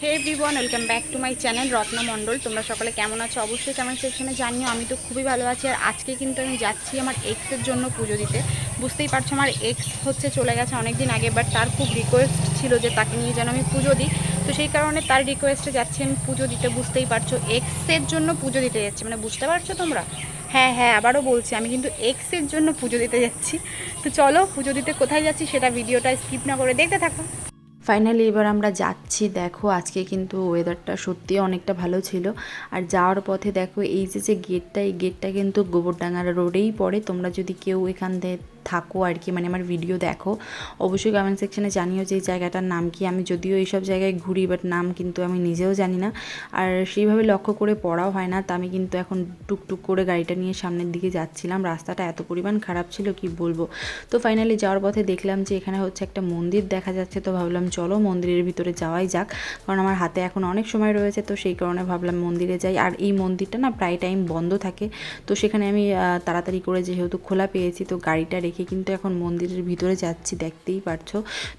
Hey everyone welcome back to my channel Ratna Mondal তোমরা সকলে কেমন আছো? অবশ্যই কমেন্ট সেকশনে জানিও, আমি তো খুবই ভালো আছি। আর আজকে কিন্তু আমি যাচ্ছি আমার এক্সের জন্য পুজো দিতে। বুঝতেই পারছ, আমার এক্স হচ্ছে চলে গেছে অনেক দিন আগে বাট তার খুব রিকোয়েস্ট ছিল যে তাকে নিয়ে যেন আমি পুজো দিই। তো সেই কারণে তার রিকোয়েস্টে যাচ্ছি আমি পুজো দিতে। বুঝতেই পারছ এক্সের জন্য পুজো দিতে যাচ্ছি। মানে বুঝতে পারছ তোমরা? হ্যাঁ হ্যাঁ আবারও বলছি, আমি কিন্তু এক্সের জন্য পুজো দিতে যাচ্ছি। তো চলো, পুজো দিতে কোথায় যাচ্ছি সেটা ভিডিওটা স্কিপ না করে দেখতে থাকো। ফাইনালি এবার আমরা যাচ্ছি। দেখো, আজকে কিন্তু ওয়েদারটা সত্যি অনেকটা ভালো ছিল। আর যাওয়ার পথে দেখো, এই যে যে গেটটা এই গেটটা কিন্তু গোবরডাঙ্গার রোডেই পড়ে। তোমরা যদি কেউ এখান থেকে থাকো আর কি মানে আমার ভিডিও দেখো। অবশ্যই কমেন্ট সেকশানে জানিও যে জায়গাটার নাম কি। আমি যদিও এইসব জায়গায় ঘুরি বাট নাম কিন্তু আমি নিজেও জানি না। আর সেইভাবে লক্ষ্য করে পড়াও হয় না, তা আমি কিন্তু এখন টুকটুক করে গাড়িটা নিয়ে সামনের দিকে যাচ্ছিলাম। রাস্তাটা এত পরিমাণ খারাপ ছিল, কি বলব? তো ফাইনালি যাওয়ার পথে দেখলাম যে এখানে হচ্ছে একটা মন্দির দেখা যাচ্ছে, তো ভাবলাম চলো মন্দিরের ভিতরে যাওয়াই যাক। কারণ আমার হাতে এখন অনেক সময় রয়েছে, তো সেই কারণে ভাবলাম মন্দিরে যাই। আর এই মন্দিরটা না প্রায় টাইম বন্ধ থাকে। তো সেখানে আমি তাড়াতাড়ি করে যেহেতু খোলা পেয়েছি, তো গাড়িটা রেখে কিন্তু এখন মন্দিরের ভিতরে যাচ্ছি, দেখতেই পারছ।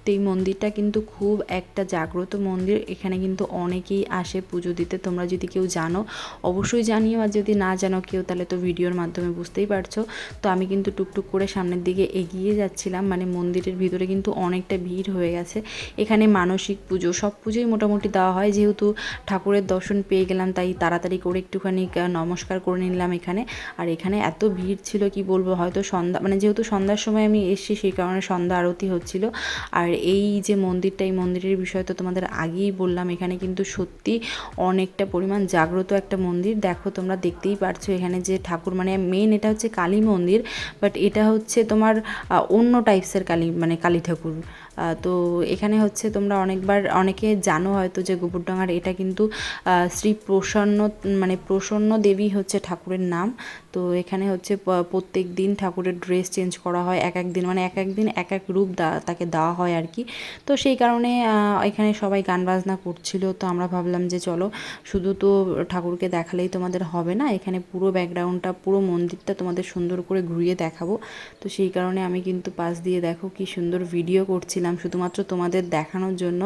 তো এই মন্দিরটা কিন্তু খুব একটা জাগ্রত মন্দির। এখানে কিন্তু অনেকেই আসে পুজো দিতে, তোমরা যদি কেউ জানো, অবশ্যই জানিও। আর যদি না জানো কেউ, তাহলে তো ভিডিওর মাধ্যমে বুঝতেই পারছ। তো আমি কিন্তু টুকটুক করে সামনের দিকে এগিয়ে যাচ্ছিলাম। মানে মন্দিরের ভিতরে কিন্তু অনেকটা ভিড় হয়ে গেছে। এখানে মানসিক পুজো, সব পুজোই মোটামুটি দেওয়া হয়। যেহেতু ঠাকুরের দর্শন পেয়ে গেলাম, তাই তাড়াতাড়ি করে একটুখানি নমস্কার করে নিলাম এখানে। আর এখানে এত ভিড় ছিল, কি বলব? হয়তো সন্ধ্যা মানে যেহেতু সন্ধ্যার সময় আমি এসেছি, সেই কারণে সন্ধ্যা আরতি হচ্ছিল। আর এই যে মন্দিরটা, এই মন্দিরের বিষয় তো তোমাদের আগেই বললাম, এখানে কিন্তু সত্যি অনেকটা পরিমাণ জাগ্রত একটা মন্দির। দেখো, তোমরা দেখতেই পারছ এখানে যে ঠাকুর মানে মেন এটা হচ্ছে কালী মন্দির বাট এটা হচ্ছে তোমার অন্য টাইপসের কালী মানে কালী ঠাকুর। তো এখানে হচ্ছে তোমরা অনেকবার, অনেকে জানো হয়তো যে গোবরডাঙ্গার এটা কিন্তু শ্রী প্রসন্ন মানে প্রসন্ন দেবী হচ্ছে ঠাকুরের নাম। তো এখানে হচ্ছে প্রত্যেক দিন ঠাকুরের ড্রেস চেঞ্জ করা হয় এক এক দিন মানে এক এক দিন এক এক রূপ তাকে দেওয়া হয় আর কি। তো সেই কারণে এখানে সবাই গান বাজনা করছিল, তো আমরা ভাবলাম যে চলো, শুধু তো ঠাকুরকে দেখালেই তোমাদের হবে না, এখানে পুরো ব্যাকগ্রাউন্ডটা, পুরো মন্দিরটা তোমাদের সুন্দর করে ঘুরিয়ে দেখাবো। তো সেই কারণে আমি কিন্তু পাশ দিয়ে দেখো কি সুন্দর ভিডিও করছিলাম। শুধুমাত্র তোমাদের দেখানোর জন্য।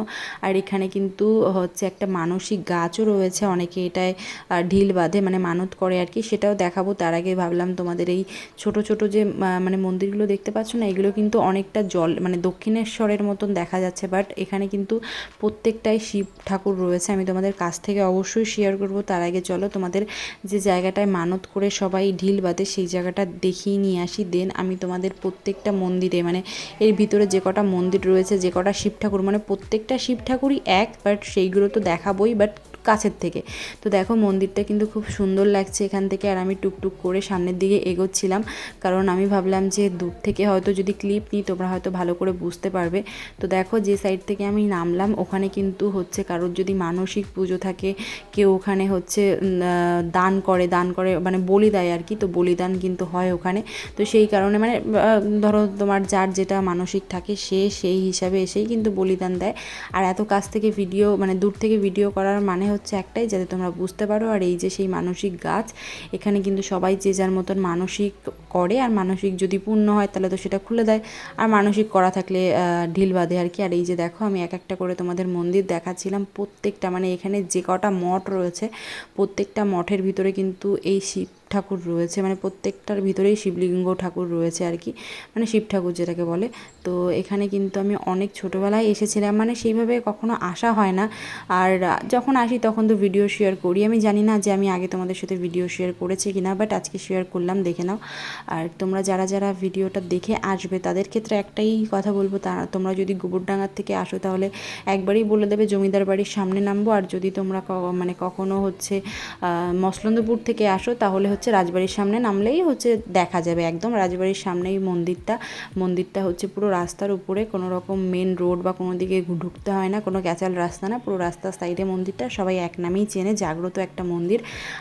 আর এখানে কিন্তু হচ্ছে একটা মানসিক গাছও রয়েছে, অনেকে এটায় ঢিল বাঁধে মানে মানত করে আর কি। সেটাও দেখাবো। তার আগে ভাবলাম তোমাদের এই ছোট ছোট যে মানে মন্দিরগুলো দেখতে পাচ্ছ না, এগুলো কিন্তু অনেকটা জল মানে দক্ষিণেশ্বরের মতন দেখা যাচ্ছে। বাট এখানে কিন্তু প্রত্যেকটাই শিব ঠাকুর রয়েছে। আমি তোমাদের কাছ থেকে অবশ্যই শেয়ার করব। তার আগে চলো তোমাদের যে জায়গাটায় মানত করে সবাই ঢিল বাঁধে, সেই জায়গাটা দেখিয়ে নিয়ে আসি। দেন আমি তোমাদের প্রত্যেকটা মন্দিরে মানে এর ভিতরে যে কটা মন্দির রয়েছে যে কটা শিব ঠাকুর মানে প্রত্যেকটা শিব ঠাকুরই এক বাট সেইগুলো তো দেখাবই বাট কাছের থেকে। তো দেখো মন্দিরটা কিন্তু খুব সুন্দর লাগছে এখান থেকে আর আমি টুকটুক করে সামনের দিকে এগোচ্ছিলাম। কারণ আমি ভাবলাম যে দূর থেকে হয়তো যদি ক্লিপ নিই তোমরা হয়তো ভালো করে বুঝতে পারবে। তো দেখো যে সাইড থেকে আমি নামলাম, ওখানে কিন্তু হচ্ছে কারোর যদি মানসিক পুজো থাকে, কেউ ওখানে হচ্ছে দান করে দান করে মানে বলি দেয় আর কি, তো বলিদান কিন্তু হয় ওখানে। তো সেই কারণে মানে ধরো তোমার যার যেটা মানসিক থাকে সে সেই হিসাবে এসেই কিন্তু বলিদান দেয়। আর এত কাছ থেকে ভিডিও মানে দূর থেকে ভিডিও করার মানে হচ্ছে একটাই, যাতে তোমরা বুঝতে পারো। আর এই যে সেই মানসিক গাছ, এখানে কিন্তু সবাই যে যার মতন মানসিক করে, আর মানসিক যদি পূর্ণ হয়, তাহলে তো সেটা খুলে দেয়। আর মানসিক করা থাকলে ঢিল বাঁধে আর কি। আর এই যে দেখো, আমি এক একটা করে তোমাদের মন্দির দেখাচ্ছিলাম। প্রত্যেকটা মানে এখানে যে কটা মঠ রয়েছে, প্রত্যেকটা মঠের ভিতরে কিন্তু এই শিব ঠাকুর রয়েছে মানে প্রত্যেকটার ভিতরেই শিবলিঙ্গ ঠাকুর রয়েছে আর কি মানে শিব ঠাকুর যেটাকে বলে। তো এখানে কিন্তু আমি অনেক ছোটোবেলায় এসেছিলাম মানে সেইভাবে কখনো আসা হয় না। আর যখন আসি তখন তো ভিডিও শেয়ার করি। আমি জানি না যে আমি আগে তোমাদের সাথে ভিডিও শেয়ার করেছি কিনা বাট আজকে শেয়ার করলাম, দেখে নাও। আর তোমরা যারা যারা ভিডিওটা দেখে আসবে, তাদের ক্ষেত্রে একটাই কথা বলব, তা তোমরা যদি গোবরডাঙ্গার থেকে আসো তাহলে একবারই বলে দেবে, জমিদার বাড়ির সামনে নামবো। আর যদি তোমরা মানে কখনো হচ্ছে মসলন্দপুর থেকে আসো তাহলে হচ্ছে রাজবাড়ির সামনে নামলেই হচ্ছে দেখা যাবে। একদম রাজবাড়ির সামনেই মন্দিরটা। মন্দিরটা হচ্ছে পুরো রাস্তার উপরে, কোনো রকম মেন রোড বা কোনো দিকে ঢুকতে হয় না, কোনো ক্যাচাল রাস্তা না, পুরো রাস্তার সাইডে মন্দিরটা। সবাই এক নামেই চেনে, জাগ্রত একটা মন্দির।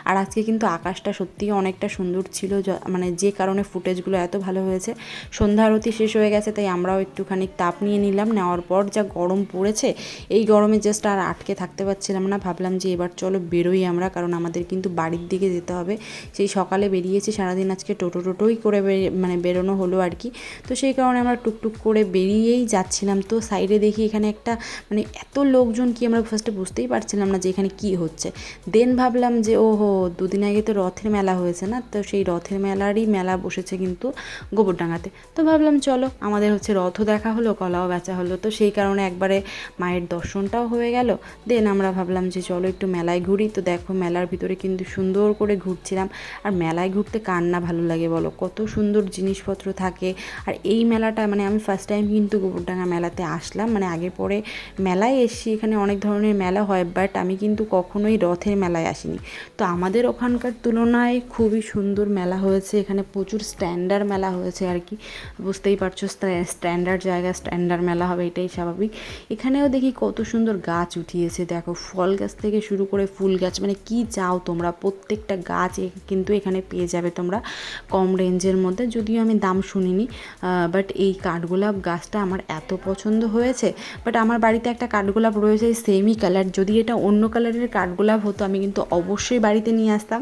আর আজকে কিন্তু আকাশটা সত্যিই অনেকটা সুন্দর ছিল মানে যে কারণে ফুটেজগুলো এত ভালো হয়েছে। সন্ধ্যা আরতি শেষ হয়ে গেছে, তাই আমরাও একটুখানি তাপ নিয়ে নিলাম। নেওয়ার পর যা গরম পড়েছে, এই গরমে জাস্ট আর আটকে থাকতে পারছিলাম না। ভাবলাম যে এবার চলো বেরোই আমরা, কারণ আমাদের কিন্তু বাড়ির দিকে যেতে হবে। সেই সকালে বেরিয়েছি, সারাদিন আজকে টোটো টোটোই করে মানে বেরোনো হলো আর কি। তো সেই কারণে আমরা টুকটুক করে বেরিয়েই যাচ্ছিলাম। তো সাইডে দেখি এখানে একটা মানে এত লোকজন কি আমরা ফার্স্টে বুঝতেই পারছিলাম না যে এখানে কি হচ্ছে। দেন ভাবলাম যে ও হো দুদিন আগে তো রথের মেলা হয়েছে না? তো সেই রথের মেলারই মেলা বসেছে কিন্তু গোবরডাঙ্গাতে। তো ভাবলাম, চলো, আমাদের হচ্ছে রথও দেখা হলো, কলাও বেচা হলো। তো সেই কারণে একবারে মায়ের দর্শনটাও হয়ে গেল। দেন আমরা ভাবলাম যে, চলো একটু মেলায় ঘুরি। তো দেখো, মেলার ভিতরে কিন্তু সুন্দর করে ঘুরছিলাম। আর মেলায় ঘুরতে কার না ভালো লাগে বলো? কত সুন্দর জিনিসপত্র থাকে। আর এই মেলাটা মানে আমি ফার্স্ট টাইম কিন্তু গোবরডাঙ্গা মেলাতে আসলাম। মানে আগে পরে মেলায় এসছি, এখানে অনেক ধরনের মেলা হয় বাট আমি কিন্তু কখনোই রথের মেলায় আসিনি। তো আমাদের ওখানকার তুলনায় খুবই সুন্দর মেলা হয়েছে। এখানে প্রচুর স্ট্যান্ডার্ড মেলা হয়েছে আর কি। বুঝতেই পারছ স্ট্যান্ডার্ড জায়গা স্ট্যান্ডার্ড মেলা হবে, এটাই স্বাভাবিক। এখানেও দেখি কত সুন্দর গাছ উঠিয়েছে। দেখো, ফল গাছ থেকে শুরু করে ফুল গাছ মানে কি চাও তোমরা? প্রত্যেকটা গাছ কিন্তু এখানে পেয়ে যাবে তোমরা কম রেঞ্জের মধ্যে। যদিও আমি দাম শুনিনি বাট এই কাঠগোলাপ গাছটা আমার এত পছন্দ হয়েছে। বাট আমার বাড়িতে একটা কাঠগোলাপ রয়েছে সেমই কালার যদি এটা অন্য কালারের কাঠগোলাপ হতো, আমি কিন্তু অবশ্যই বাড়িতে নিয়ে আসতাম।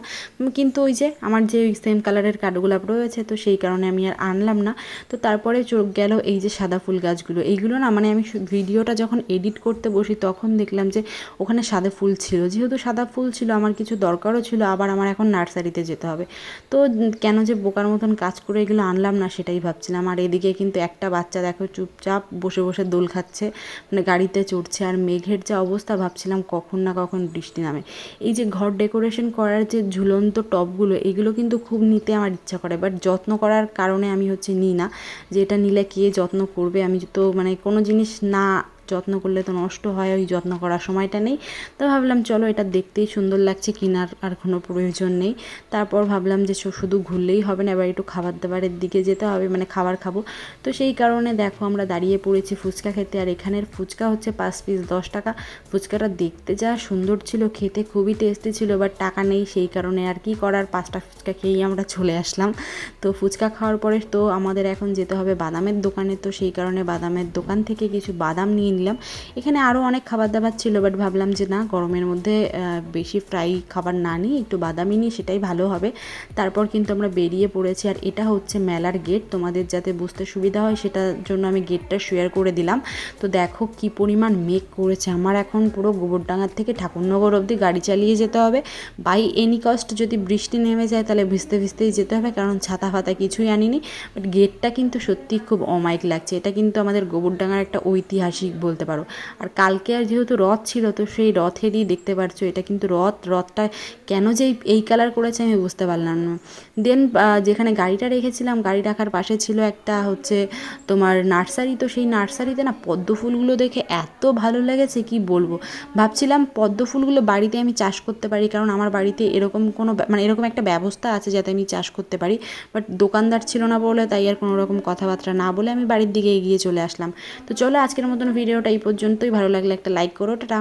কিন্তু ওই যে আমার যে সেম কালারের কাঠগোলাপ রয়েছে, তো সেই কারণে আমি আর আনলাম না। তো তারপরে চোখ গেল এই যে সাদা ফুল গাছগুলো। এইগুলো না মানে আমি ভিডিওটা যখন এডিট করতে বসি, তখন দেখলাম যে ওখানে সাদা ফুল ছিল। যেহেতু সাদা ফুল ছিল, আমার কিছু দরকারও ছিল, আবার আমার এখন নার্সারিতে যেতে হবে। তো কেন যে বোকার মতন কাজ করে এগুলো আনলাম না সেটাই ভাবছিলাম। আর এদিকে কিন্তু একটা বাচ্চা দেখো চুপচাপ বসে বসে দোল খাচ্ছে মানে গাড়িতে চড়ছে। আর মেঘের যা অবস্থা ভাবছিলাম কখন না কখন বৃষ্টি নামে। এই যে ঘর ডেকোরেশন করার যে ঝুলন্ত টবগুলো, এগুলো কিন্তু খুব নিতে আমার ইচ্ছা করে। বাট যত্ন করার কারণে আমি হচ্ছে নিই না। যে এটা নিলে কে যত্ন করবে? আমি তো মানে কোনো জিনিস না যত্ন করলে তো নষ্ট হয়, ওই যত্ন করার সময়টা নেই। তো ভাবলাম, চলো এটা দেখতেই সুন্দর লাগছে কেনার আর কোনো প্রয়োজন নেই। তারপর ভাবলাম যে শুধু ঘুরলেই হবে না, এবার একটু খাবার দাবারের দিকে যেতে হবে মানে খাবার খাব। তো সেই কারণে দেখো আমরা দাঁড়িয়ে পড়েছি ফুচকা খেতে, আর এখানের ফুচকা হচ্ছে পাঁচ পিস দশ টাকা। ফুচকাটা দেখতে যা সুন্দর ছিল, খেতে খুবই টেস্টি ছিল বাট টাকা নেই, সেই কারণে আর কি করার? পাঁচটা ফুচকা খেয়েই আমরা চলে আসলাম। তো ফুচকা খাওয়ার পরে তো আমাদের এখন যেতে হবে বাদামের দোকানে, তো সেই কারণে বাদামের দোকান থেকে কিছু বাদাম নিয়ে নিলাম। এখানে আরও অনেক খাবার দাবার ছিল বাট ভাবলাম যে না, গরমের মধ্যে বেশি ফ্রাই খাবার না নিই একটু বাদামি নিই, সেটাই ভালো হবে। তারপর কিন্তু আমরা বেরিয়ে পড়েছি, আর এটা হচ্ছে মেলার গেট তোমাদের যাতে বুঝতে সুবিধা হয়, সেটার জন্য আমি গেটটা শেয়ার করে দিলাম। তো দেখো কি পরিমাণ মেঘ করেছে। আমার এখন পুরো গোবরডাঙ্গার থেকে ঠাকুরনগর অবধি গাড়ি চালিয়ে যেতে হবে। বাই এনি কস্ট যদি বৃষ্টি নেমে যায়, তাহলে ভিজতে ভিজতেই যেতে হবে, কারণ ছাতা ফাতা কিছুই আনিনি। বাট গেটটা কিন্তু সত্যি খুব অমায়িক লাগছে। এটা কিন্তু আমাদের গোবরডাঙ্গার একটা ঐতিহাসিক বলতে পারো। আর কালকে আর যেহেতু রথ ছিল, তো সেই রথেরই দেখতে পারছ, এটা কিন্তু রথ, রথটা কেন যে এই- কালার করেছে আমি বুঝতে পারলাম না। দেন যেখানে গাড়িটা রেখেছিলাম, গাড়ি রাখার পাশে ছিল একটা হচ্ছে তোমার নার্সারি, তো সেই নার্সারিতে না পদ্ম ফুলগুলো দেখে এত ভালো লেগেছে, কি বলব? ভাবছিলাম পদ্ম ফুলগুলো বাড়িতে আমি চাষ করতে পারি, কারণ আমার বাড়িতে এরকম কোনো মানে এরকম একটা ব্যবস্থা আছে যাতে আমি চাষ করতে পারি। বাট দোকানদার ছিল না বলে তাই আর কোনো রকম কথাবার্তা না বলে আমি বাড়ির দিকে এগিয়ে চলে আসলাম। তো চলো আজকের মতন ভিডিওটা এই পর্যন্তই। ভালো লাগলে একটা লাইক করো। টাটা।